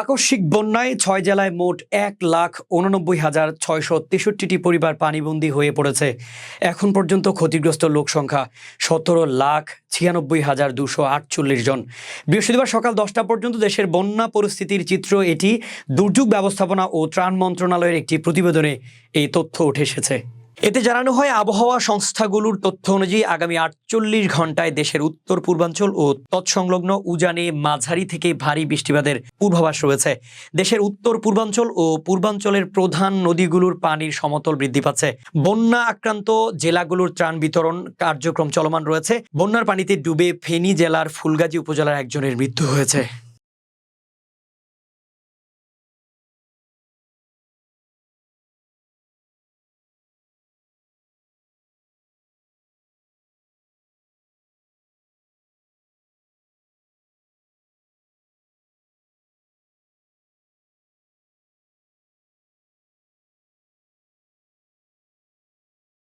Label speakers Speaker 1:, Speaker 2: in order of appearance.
Speaker 1: আকস্মিক বন্যায় ছয় জেলায় মোট এক লাখ উননব্বই হাজার ছয়শো তেষট্টিটি পরিবার পানিবন্দী হয়ে পড়েছে। এখন পর্যন্ত ক্ষতিগ্রস্ত লোক সংখ্যা সতেরো লাখ ছিয়ানব্বই হাজার দুশো আটচল্লিশ জন। বৃহস্পতিবার সকাল দশটা পর্যন্ত দেশের বন্যা পরিস্থিতির চিত্র, এটি দুর্যোগ ব্যবস্থাপনা ও ত্রাণ মন্ত্রণালয়ের একটি প্রতিবেদনে এই তথ্য উঠে এসেছে। এতে জানানো হয়, আবহাওয়া সংস্থাগুলোর তথ্য অনুযায়ী আগামী আটচল্লিশ ঘন্টায় দেশের উত্তর পূর্বাঞ্চল ও তৎসংলগ্ন উজানে মাঝারি থেকে ভারী বৃষ্টিপাতের পূর্বাভাস রয়েছে। দেশের উত্তর পূর্বাঞ্চল ও পূর্বাঞ্চলের প্রধান নদীগুলোর পানির সমতল বৃদ্ধি পাচ্ছে। বন্যা আক্রান্ত জেলাগুলোর ত্রাণ বিতরণ কার্যক্রম চলমান রয়েছে। বন্যার পানিতে ডুবে ফেনী জেলার ফুলগাজী উপজেলার একজনের মৃত্যু হয়েছে।